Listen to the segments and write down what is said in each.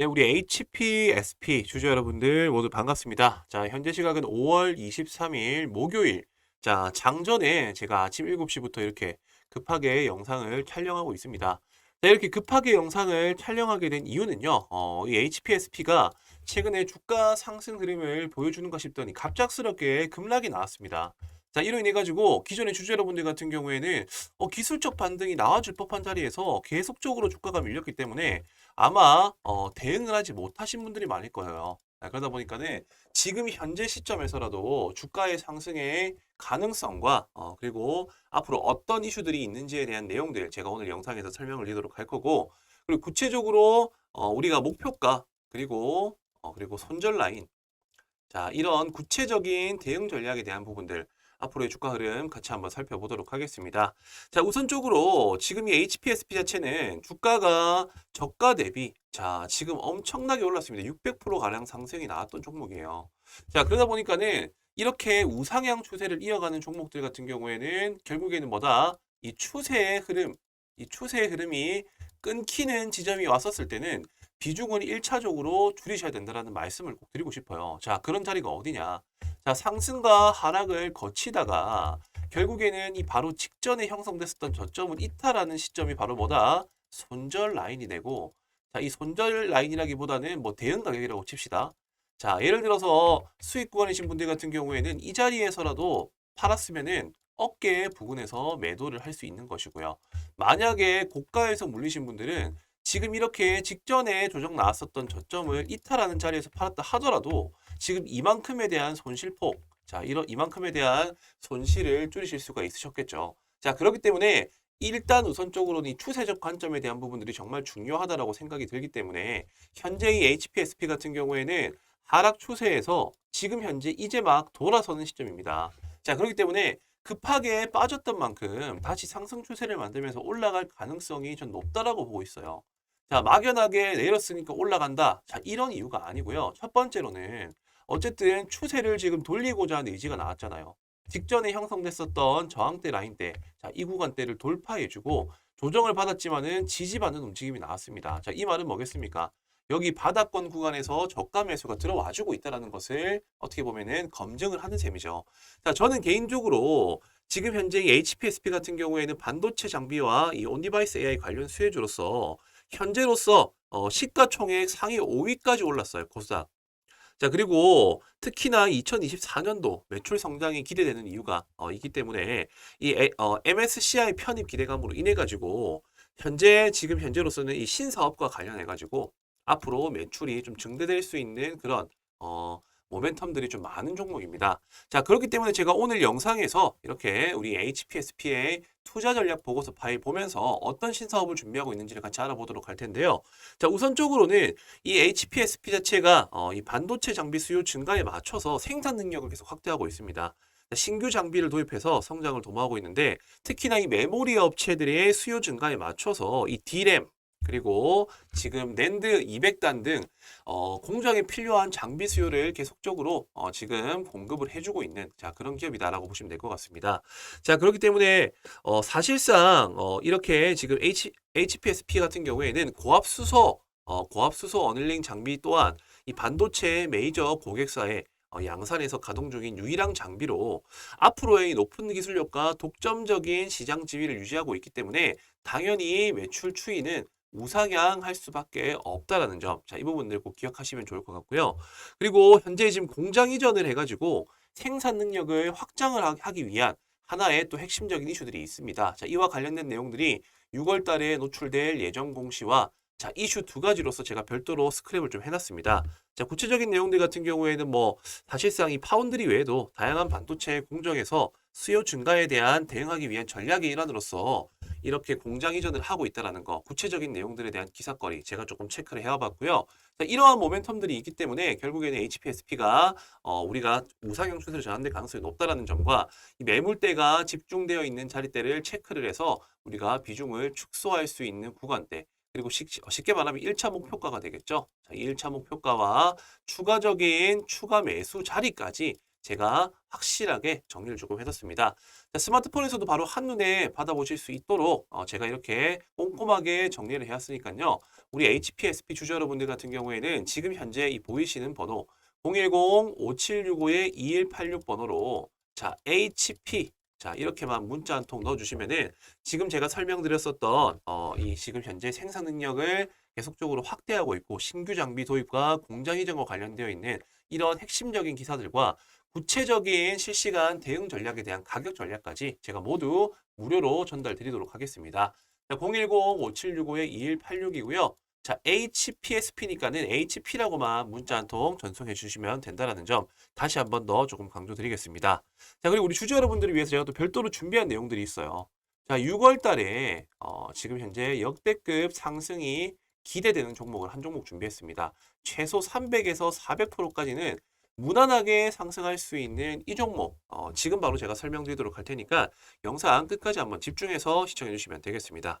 네, 우리 HP, SP 주주 여러분들 모두 반갑습니다. 자, 현재 시각은 5월 23일 목요일. 자, 장전에 제가 아침 7시부터 이렇게 급하게 영상을 촬영하고 있습니다. 자, 이렇게 급하게 영상을 촬영하게 된 이유는요, 어, 이 HPSP가 최근에 주가 상승 흐름을 보여주는가 싶더니 갑작스럽게 급락이 나왔습니다. 자, 이로 인해 가지고 기존의 주주 여러분들 같은 경우에는 어, 기술적 반등이 나와줄 법한 자리에서 계속적으로 주가가 밀렸기 때문에 아마 어, 대응을 하지 못하신 분들이 많을 거예요. 아, 그러다 보니까는 지금 현재 시점에서라도 주가의 상승의 가능성과 어, 그리고 앞으로 어떤 이슈들이 있는지에 대한 내용들 제가 오늘 영상에서 설명을 드리도록 할 거고 그리고 구체적으로 어, 우리가 목표가 그리고 어, 그리고 손절 라인 자 이런 구체적인 대응 전략에 대한 부분들 앞으로의 주가 흐름 같이 한번 살펴보도록 하겠습니다. 자, 우선적으로 지금 이 HPSP 자체는 주가가 저가 대비 자, 지금 엄청나게 올랐습니다. 600% 가량 상승이 나왔던 종목이에요. 자, 그러다 보니까는 이렇게 우상향 추세를 이어가는 종목들 같은 경우에는 결국에는 뭐다? 이 추세의 흐름, 이 추세의 흐름이 끊기는 지점이 왔었을 때는 비중을 1차적으로 줄이셔야 된다는 말씀을 꼭 드리고 싶어요. 자, 그런 자리가 어디냐? 자, 상승과 하락을 거치다가 결국에는 이 바로 직전에 형성됐었던 저점을 이탈하는 시점이 바로 뭐다? 손절 라인이 되고 자, 이 손절 라인이라기보다는 뭐 대응 가격이라고 칩시다. 자, 예를 들어서 수익 구간이신 분들 같은 경우에는 이 자리에서라도 팔았으면은 어깨 부근에서 매도를 할 수 있는 것이고요. 만약에 고가에서 물리신 분들은 지금 이렇게 직전에 조정 나왔었던 저점을 이탈하는 자리에서 팔았다 하더라도 지금 이만큼에 대한 손실폭, 자, 이런 이만큼에 대한 손실을 줄이실 수가 있으셨겠죠. 자, 그렇기 때문에 일단 우선적으로는 이 추세적 관점에 대한 부분들이 정말 중요하다라고 생각이 들기 때문에 현재 이 HPSP 같은 경우에는 하락 추세에서 지금 현재 이제 막 돌아서는 시점입니다. 자, 그렇기 때문에 급하게 빠졌던 만큼 다시 상승 추세를 만들면서 올라갈 가능성이 전 높다라고 보고 있어요. 자, 막연하게 내렸으니까 올라간다. 자, 이런 이유가 아니고요. 첫 번째로는 어쨌든 추세를 지금 돌리고자 하는 의지가 나왔잖아요. 직전에 형성됐었던 저항대 라인대, 자, 이 구간대를 돌파해주고 조정을 받았지만은 지지받는 움직임이 나왔습니다. 자, 이 말은 뭐겠습니까? 여기 바닥권 구간에서 저가 매수가 들어와주고 있다는 것을 어떻게 보면은 검증을 하는 셈이죠. 자, 저는 개인적으로 지금 현재 이 HPSP 같은 경우에는 반도체 장비와 이 온디바이스 AI 관련 수혜주로서 현재로서 어, 시가총액 상위 5위까지 올랐어요. 코스닥. 자, 그리고 특히나 2024년도 매출 성장이 기대되는 이유가 어, 있기 때문에 이 에- 어, MSCI 편입 기대감으로 인해 가지고 현재 지금 현재로서는 이 신사업과 관련해 가지고 앞으로 매출이 좀 증대될 수 있는 그런 어, 모멘텀들이 좀 많은 종목입니다. 자, 그렇기 때문에 제가 오늘 영상에서 이렇게 우리 HPSP의 투자 전략 보고서 파일 보면서 어떤 신사업을 준비하고 있는지를 같이 알아보도록 할 텐데요. 자, 우선적으로는 이 HPSP 자체가 어, 이 반도체 장비 수요 증가에 맞춰서 생산 능력을 계속 확대하고 있습니다. 신규 장비를 도입해서 성장을 도모하고 있는데 특히나 이 메모리 업체들의 수요 증가에 맞춰서 이 D램 그리고 지금 낸드 200단 등 어, 공장에 필요한 장비 수요를 계속적으로 어, 지금 공급을 해주고 있는 자 그런 기업이다라고 보시면 될 것 같습니다. 자 그렇기 때문에 어, 사실상 어, 이렇게 지금 H, HPSP 같은 경우에는 고압 수소 어, 고압 수소 어널링 장비 또한 이 반도체 메이저 고객사의 어, 양산에서 가동 중인 유일한 장비로 앞으로의 높은 기술력과 독점적인 시장 지위를 유지하고 있기 때문에 당연히 매출 추이는 우상향할 수밖에 없다라는 점. 자, 이 부분들 꼭 기억하시면 좋을 것 같고요. 그리고 현재 지금 공장 이전을 해가지고 생산 능력을 확장을 하- 하기 위한 하나의 또 핵심적인 이슈들이 있습니다. 자, 이와 관련된 내용들이 6월 달에 노출될 예정 공시와 자, 이슈 두 가지로서 제가 별도로 스크랩을 좀 해놨습니다. 자, 구체적인 내용들 같은 경우에는 뭐 사실상 이 파운드리 외에도 다양한 반도체 공정에서 수요 증가에 대한 대응하기 위한 전략의 일환으로서 이렇게 공장 이전을 하고 있다라는 거 구체적인 내용들에 대한 기사거리 제가 조금 체크를 해와봤고요. 자, 이러한 모멘텀들이 있기 때문에 결국에는 HPSP가 어, 우리가 우상향 추세로 전환될 가능성이 높다라는 점과 이 매물대가 집중되어 있는 자리대를 체크를 해서 우리가 비중을 축소할 수 있는 구간대 그리고 쉽, 쉽게 말하면 1차 목표가가 되겠죠. 자, 이 1차 목표가와 추가적인 추가 매수 자리까지 제가 확실하게 정리를 조금 해뒀습니다. 자, 스마트폰에서도 바로 한눈에 받아보실 수 있도록 어, 제가 이렇게 꼼꼼하게 정리를 해왔으니까요. 우리 HPSP 주주 여러분들 같은 경우에는 지금 현재 이 보이시는 번호 010-5765-2186 번호로 자, HP 자, 이렇게만 문자 한 통 넣어주시면은 지금 제가 설명드렸었던 어, 이 지금 현재 생산 능력을 계속적으로 확대하고 있고 신규 장비 도입과 공장 이전과 관련되어 있는 이런 핵심적인 기사들과 구체적인 실시간 대응 전략에 대한 가격 전략까지 제가 모두 무료로 전달 드리도록 하겠습니다. 010-5765-2186이고요. 자, HPSP니까는 HP라고만 문자 한 통 전송해 주시면 된다는 점 다시 한 번 더 조금 강조드리겠습니다. 자, 그리고 우리 주주 여러분들을 위해서 제가 또 별도로 준비한 내용들이 있어요. 자, 6월 달에 어, 지금 현재 역대급 상승이 기대되는 종목을 한 종목 준비했습니다. 최소 300에서 400%까지는 무난하게 상승할 수 있는 이 종목 어, 지금 바로 제가 설명드리도록 할 테니까 영상 끝까지 한번 집중해서 시청해 주시면 되겠습니다.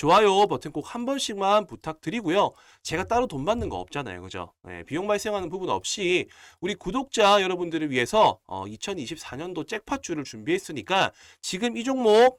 좋아요 버튼 꼭 한 번씩만 부탁드리고요. 제가 따로 돈 받는 거 없잖아요. 그죠? 네, 비용 발생하는 부분 없이 우리 구독자 여러분들을 위해서 어, 2024년도 잭팟주를 준비했으니까 지금 이 종목